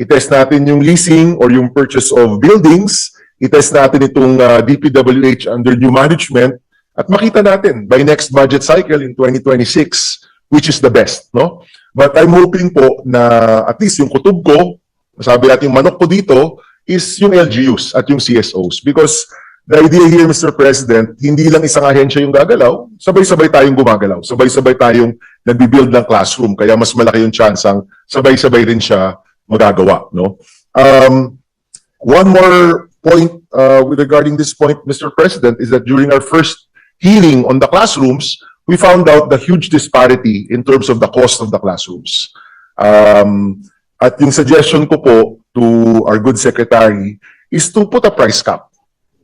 itest natin yung leasing or yung purchase of buildings, itest natin itong uh, DPWH under new management, at makita natin by next budget cycle in 2026, which is the best, no? But I'm hoping po na at least yung kutub ko, sabi natin yung manok ko dito, is yung LGUs at yung CSOs. Because the idea here, Mr. President, hindi lang isang ahensya yung gagalaw, sabay-sabay tayong gumagalaw, sabay-sabay tayong nagbibuild ng classroom, kaya mas malaki yung chance ang sabay-sabay rin siya magagawa, no? Um, one more point uh, with regarding this point, Mr. President, is that during our first hearing on the classrooms, we found out the huge disparity in terms of the cost of the classrooms. Um, at yung suggestion ko po to our good secretary is to put a price cap.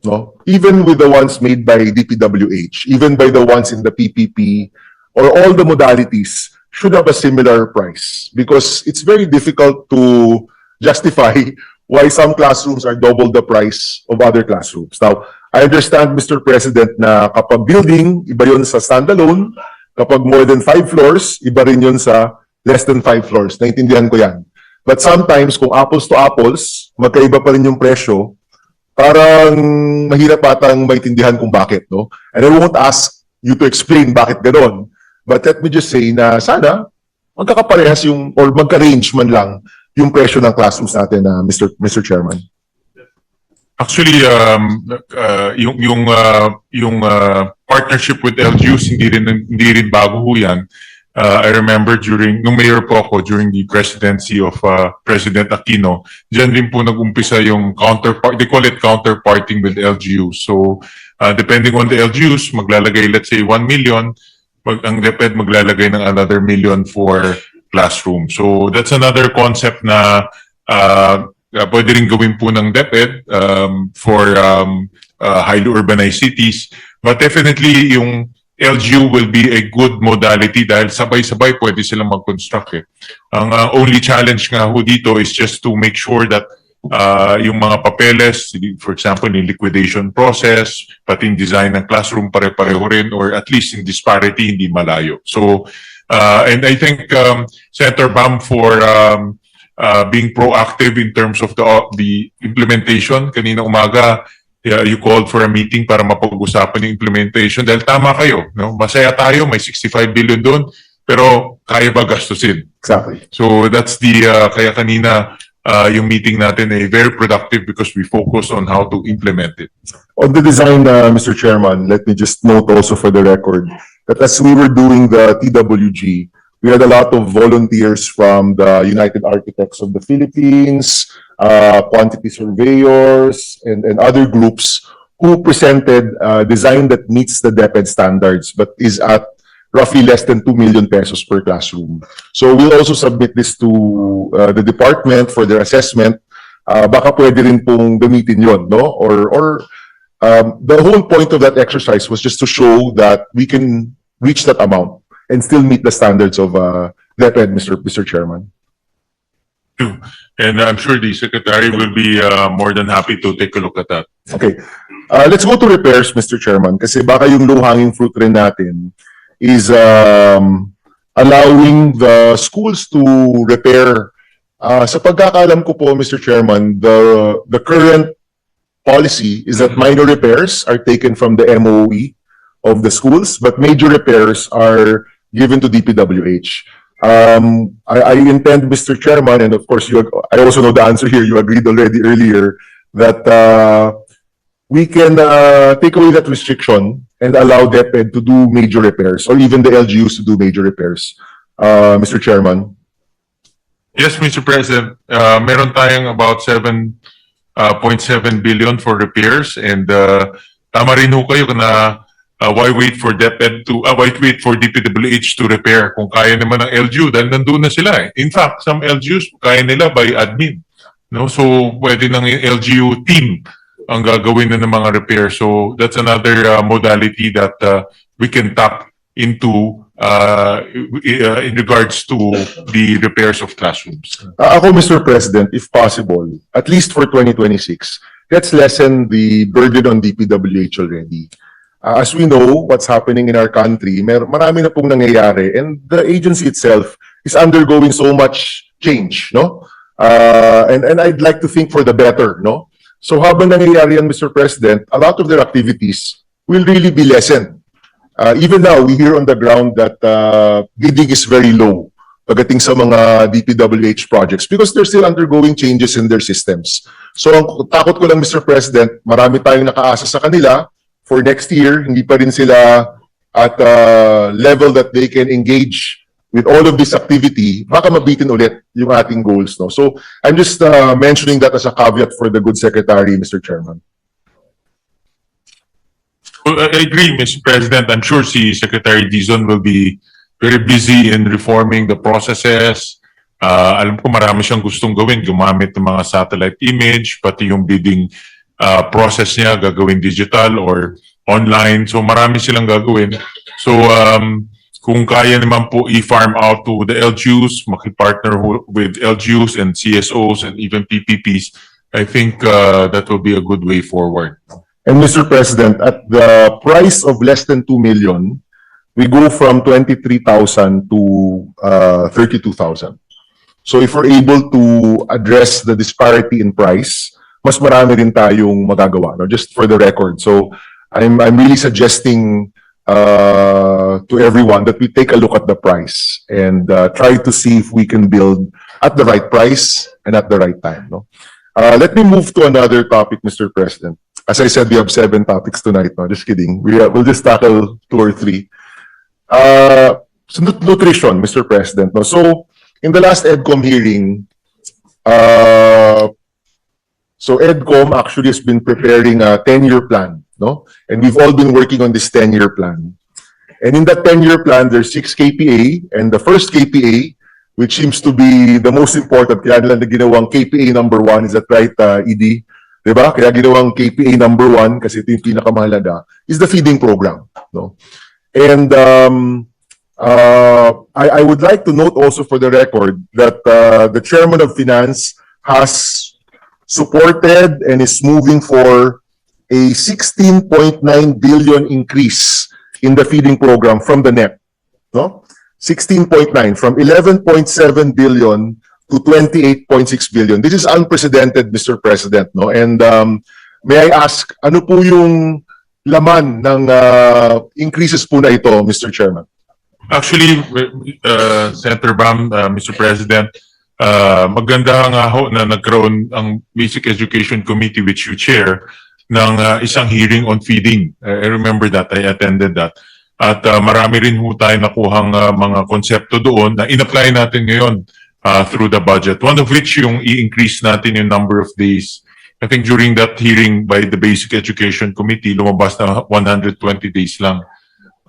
No? Even with the ones made by DPWH, even by the ones in the PPP, or all the modalities should have a similar price because it's very difficult to justify why some classrooms are double the price of other classrooms. Now, I understand, Mr. President, na kapag building, iba yun sa standalone. Kapag more than five floors, iba rin yun sa less than five floors. Naintindihan ko yan. But sometimes, kung apples to apples, magkaiba pa rin yung presyo, parang mahirap atang maintindihan kung bakit, no? And I won't ask you to explain bakit ganon. But let me just say na sana magkakaparehas yung or magka-range man lang yung presyo ng classrooms natin na Mr. Mr. Chairman. Actually, um, uh, yung yung uh, yung uh, partnership with LGUs hindi rin hindi rin bago ho yan. Uh, I remember during nung mayor po ako during the presidency of uh, President Aquino, diyan rin po nag-umpisa yung counterpart they call it counterparting with LGUs. So, uh, depending on the LGUs, maglalagay let's say 1 million, mag ang DepEd maglalagay ng another million for classroom. So, that's another concept na uh, uh, pwede rin gawin po ng DepEd um, for um, uh, highly urbanized cities. But definitely, yung LGU will be a good modality dahil sabay-sabay pwede silang mag-construct eh. Ang uh, only challenge nga ho dito is just to make sure that uh, yung mga papeles, for example, yung liquidation process, pati yung design ng classroom pare-pareho rin or at least in disparity, hindi malayo. So, uh, and I think um, Senator Bam for um, uh, being proactive in terms of the the implementation. Kanina umaga, yeah, you called for a meeting para mapag-usapan yung implementation dahil tama kayo. No? Masaya tayo, may 65 billion doon, pero kaya ba gastusin? Exactly. So that's the, uh, kaya kanina uh, yung meeting natin ay very productive because we focus on how to implement it. On the design, uh, Mr. Chairman, let me just note also for the record that as we were doing the TWG, we had a lot of volunteers from the United Architects of the Philippines, uh, quantity surveyors, and, and other groups who presented a design that meets the DepEd standards but is at roughly less than 2 million pesos per classroom. So we'll also submit this to uh, the department for their assessment. Uh, baka pwede rin pong gamitin yon, no? Or, or um, the whole point of that exercise was just to show that we can reach that amount and still meet the standards of uh, DepEd, Mr. Mr. Chairman. And I'm sure the secretary will be uh, more than happy to take a look at that. Okay. Uh, let's go to repairs, Mr. Chairman, kasi baka yung low-hanging fruit rin natin is um, allowing the schools to repair. Uh, sa pagkakalam ko po, Mr. Chairman, the, the current policy is that minor repairs are taken from the MOE of the schools, but major repairs are given to DPWH. Um, I, I intend, Mr. Chairman, and of course, you, I also know the answer here, you agreed already earlier, that, uh, we can, uh, take away that restriction and allow DepEd to do major repairs, or even the LGUs to do major repairs. Uh, Mr. Chairman. Yes, Mr. President, uh, meron tayong about 7.7 billion for repairs and uh, tama rin ho kayo na uh, why wait for DepEd to, uh, why wait for DPWH to repair kung kaya naman ng LGU dahil nandun na sila eh. In fact, some LGUs kaya nila by admin. No? So, pwede ng LGU team ang gagawin na ng mga repair. So, that's another uh, modality that uh, we can tap into uh, uh, in regards to the repairs of classrooms. Uh, ako, Mr. President, if possible, at least for 2026, let's lessen the burden on DPWH already. Uh, as we know, what's happening in our country, mer marami na pong nangyayari and the agency itself is undergoing so much change, no? Uh, and, and I'd like to think for the better, no? So habang nangyayari yan, Mr. President, a lot of their activities will really be lessened. Uh, even now, we hear on the ground that uh, bidding is very low pagdating sa mga DPWH projects because they're still undergoing changes in their systems. So ang takot ko lang, Mr. President, marami tayong nakaasa sa kanila for next year, hindi pa rin sila at uh, level that they can engage with all of this activity, baka mabitin ulit yung ating goals. No? So I'm just uh, mentioning that as a caveat for the good secretary, Mr. Chairman. Well, I agree, Mr. President. I'm sure si Secretary Dizon will be very busy in reforming the processes. Uh, alam ko marami siyang gustong gawin, gumamit ng mga satellite image, pati yung bidding uh, process niya gagawin digital or online. So marami silang gagawin. So um, kung kaya naman po i-farm out to the LGUs, makipartner with LGUs and CSOs and even PPPs, I think uh, that will be a good way forward. And Mr. President, at the price of less than 2 million, we go from 23,000 to uh, 32,000. So if we're able to address the disparity in price, mas marami rin tayong magagawa, no? just for the record. So I'm, I'm really suggesting uh, to everyone that we take a look at the price and uh, try to see if we can build at the right price and at the right time. No? Uh, let me move to another topic, Mr. President. As I said, we have seven topics tonight. No, just kidding. We uh, we'll just tackle two or three. Uh, so nut- nutrition, Mr. President. No, so in the last EDCOM hearing, uh, so EDCOM actually has been preparing a ten-year plan. No, and we've all been working on this ten-year plan. And in that ten-year plan, there's six KPA, and the first KPA, which seems to be the most important, kaya nila na ginawang KPA number one, is that right, uh, ED? Diba? Kaya ginawang KPA number one, kasi ito yung pinakamahalaga, is the feeding program. No? And um, uh, I, I would like to note also for the record that uh, the chairman of finance has supported and is moving for a 16.9 billion increase in the feeding program from the NEP. No? 16.9 from 11.7 billion to 28.6 billion. This is unprecedented, Mr. President, no? And um, may I ask, ano po yung laman ng uh, increases po na ito, Mr. Chairman? Actually, uh, Senator Bam, uh, Mr. President, uh, maganda nga ho na nagkaroon ang Basic Education Committee which you chair ng uh, isang hearing on feeding. Uh, I remember that, I attended that. At uh, marami rin ho tayo nakuhang uh, mga konsepto doon na in-apply natin ngayon uh, through the budget. One of which yung i-increase natin yung number of days. I think during that hearing by the Basic Education Committee, lumabas na 120 days lang.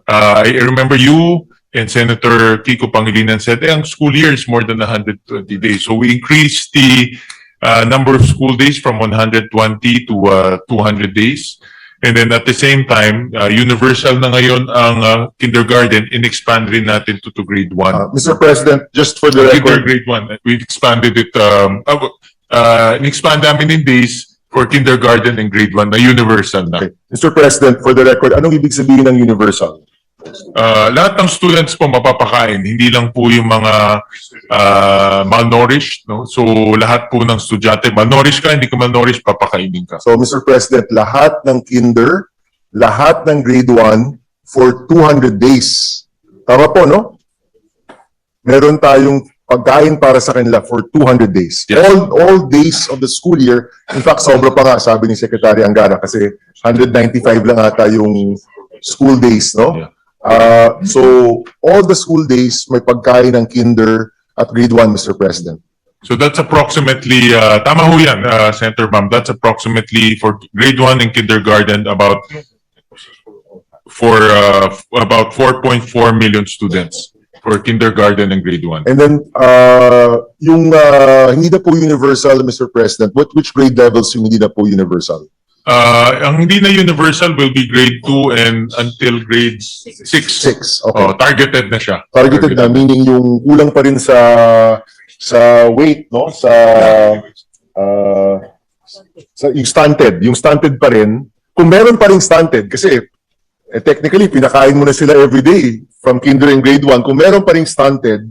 Uh, I remember you and Senator Kiko Pangilinan said, eh, ang school year is more than 120 days. So we increased the uh, number of school days from 120 to uh, 200 days. And then at the same time, uh, universal na ngayon ang uh, kindergarten, in-expand rin natin to, to grade 1. Uh, Mr. President, just for the Kinder record, grade 1, we expanded it, um, uh, uh, in-expand namin in days for kindergarten and grade 1 na universal na. okay. Mr. President, for the record, anong ibig sabihin ng universal? Uh, lahat ng students po mapapakain, hindi lang po yung mga uh, malnourished, no? So lahat po ng estudyante, malnourished ka, hindi ka malnourished, papakainin ka. So, Mr. President, lahat ng kinder, lahat ng grade 1 for 200 days. Tama po, no? Meron tayong pagkain para sa kanila for 200 days. Yes. All all days of the school year. In fact, sobra pa nga, sabi ni Secretary Angara, kasi 195 lang ata yung school days, no? Yeah. Uh, so, all the school days, may pagkain ng kinder at grade 1, Mr. President. So that's approximately, uh, tama ho yan, uh, Senator Bam, that's approximately for grade 1 and kindergarten, about for uh, about 4.4 million students for kindergarten and grade 1. And then, uh, yung uh, hindi na po universal, Mr. President, what, which grade levels yung hindi na po universal? Uh, ang hindi na universal will be grade 2 and until grade 6. Six, okay. Oh, targeted na siya. Targeted na, meaning yung kulang pa rin sa sa weight, no? Sa, uh, sa yung stunted. Yung stunted pa rin. Kung meron pa rin stunted, kasi eh, technically, pinakain mo na sila everyday from kinder and grade 1. Kung meron pa rin stunted,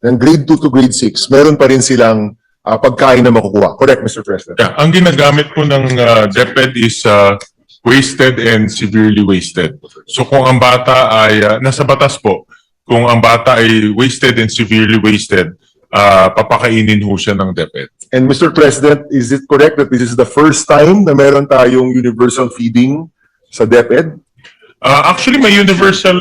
ng grade 2 to grade 6, meron pa rin silang ah, pagkain na makukuha. Correct, Mr. President? Yeah, ang ginagamit po ng uh, DepEd is uh, wasted and severely wasted. So kung ang bata ay, uh, nasa batas po, kung ang bata ay wasted and severely wasted, uh, papakainin ho siya ng DepEd. And Mr. President, is it correct that this is the first time na meron tayong universal feeding sa DepEd? Uh, actually, may universal,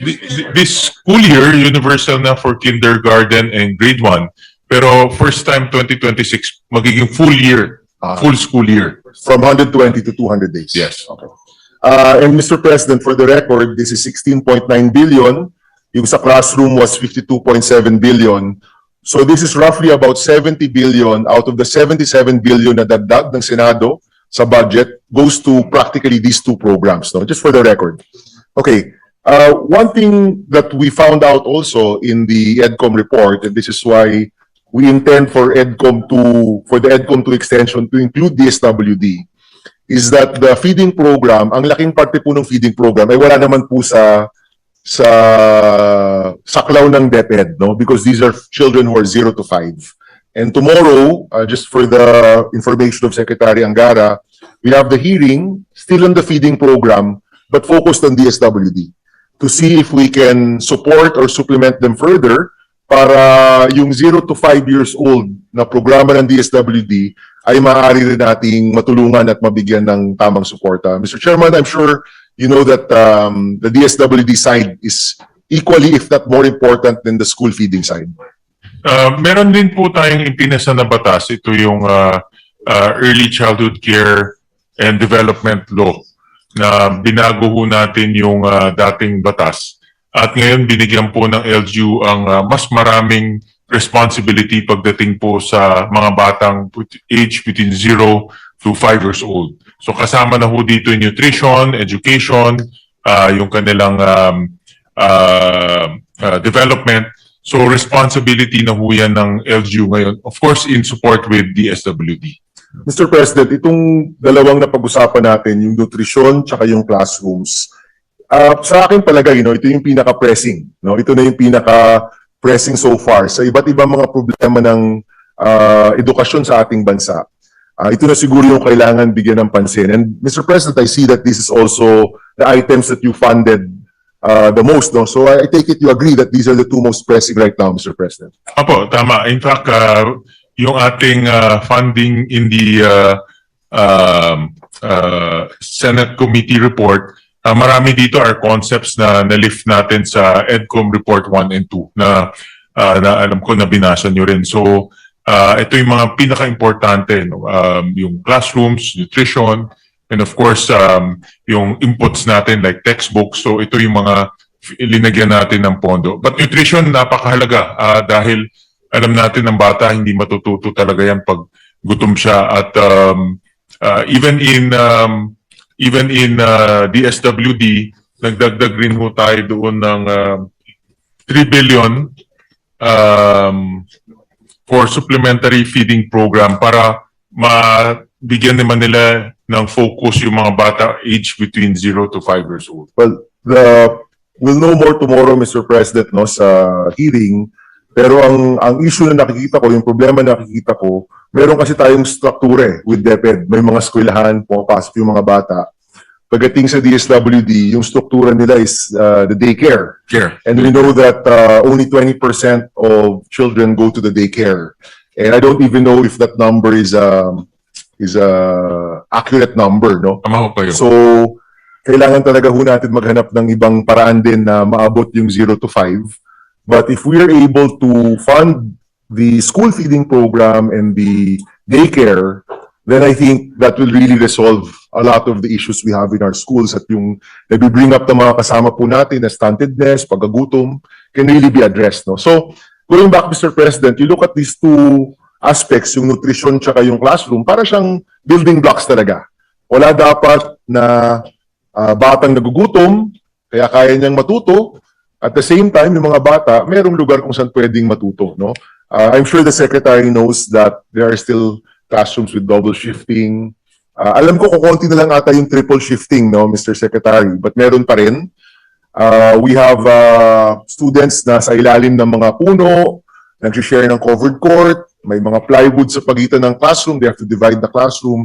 thi- thi- this school year, universal na for kindergarten and grade 1. Pero first time 2026, magiging full year, Ah. full school year. From 120 to 200 days? Yes. Okay. Uh, and Mr. President, for the record, this is 16.9 billion. Yung sa classroom was 52.7 billion. So this is roughly about 70 billion out of the 77 billion na dagdag ng Senado sa budget goes to practically these two programs, no? Just for the record. Okay. Uh, one thing that we found out also in the EDCOM report, and this is why we intend for EDCOM to, for the EDCOM to extension to include DSWD, is that the feeding program, ang laking parte po ng feeding program ay wala naman po sa sa saklaw ng DepEd, no? Because these are children who are 0 to 5. And tomorrow, uh, just for the information of Secretary Angara, we have the hearing still on the feeding program but focused on DSWD to see if we can support or supplement them further para yung 0 to 5 years old na programa ng DSWD ay maaari rin nating matulungan at mabigyan ng tamang suporta. Mr. Chairman, I'm sure you know that um, the DSWD side is equally, if not more important than the school feeding side. Uh, meron din po tayong impinasa na batas. Ito yung uh, uh, Early Childhood Care and Development Law na binago natin yung uh, dating batas. At ngayon binigyan po ng LGU ang uh, mas maraming responsibility pagdating po sa mga batang age between 0 to 5 years old. So kasama na ho dito yung nutrition, education, uh, yung kanilang um, uh, uh, development. So responsibility na ho yan ng LGU ngayon. Of course, in support with DSWD. Mr. President, itong dalawang napag-usapan natin, yung nutrition tsaka yung classrooms, ah, sa akin palagay, no, ito yung pinaka-pressing. No? Ito na yung pinaka-pressing so far sa iba't ibang mga problema ng ah, edukasyon sa ating bansa. Ah, ito na siguro yung kailangan bigyan ng pansin. And Mr. President, I see that this is also the items that you funded ah, the most. No? So I, take it you agree that these are the two most pressing right now, Mr. President. Apo, tama. In fact, uh, yung ating uh, funding in the uh, um, uh, Senate Committee report, uh, marami dito are concepts na na-lift natin sa EDCOM Report 1 and 2 na, uh, na alam ko na binasa nyo rin. So, uh, ito yung mga pinaka-importante, no? um, yung classrooms, nutrition, and of course, um, yung inputs natin like textbooks. So, ito yung mga linagyan natin ng pondo. But nutrition, napakahalaga ah, dahil alam natin ng bata, hindi matututo talaga yan pag gutom siya. At um, ah, even in um, even in ah, DSWD, nagdagdag rin ho tayo doon ng ah, 3 billion um, for supplementary feeding program para mabigyan naman nila ng focus yung mga bata age between 0 to 5 years old. Well, the we'll know more tomorrow, Mr. President, no, sa hearing. Pero ang ang issue na nakikita ko, yung problema na nakikita ko, meron kasi tayong struktura eh, with DepEd. May mga eskwelahan, pumapasok yung mga bata. Pagdating sa DSWD, yung struktura nila is uh, the daycare. Care. And we know that uh, only 20% of children go to the daycare. And I don't even know if that number is um is a accurate number, no? Tama ko kayo. So, kailangan talaga ho natin maghanap ng ibang paraan din na maabot yung 0 to 5. But if we are able to fund the school feeding program and the daycare, then I think that will really resolve a lot of the issues we have in our schools at yung nag-bring up ng mga kasama po natin na stuntedness, pagkagutom, can really be addressed. No? So, going back, Mr. President, you look at these two aspects, yung nutrition tsaka yung classroom, para siyang building blocks talaga. Wala dapat na ah, batang nagugutom, kaya kaya niyang matuto. At the same time, yung mga bata, merong lugar kung saan pwedeng matuto. No? Ah, I'm sure the Secretary knows that there are still classrooms with double shifting. Ah, alam ko kukunti na lang ata yung triple shifting, no, Mr. Secretary, but meron pa rin. Ah, we have ah, students na sa ilalim ng mga puno, nag-share ng covered court, may mga plywood sa pagitan ng classroom, they have to divide the classroom.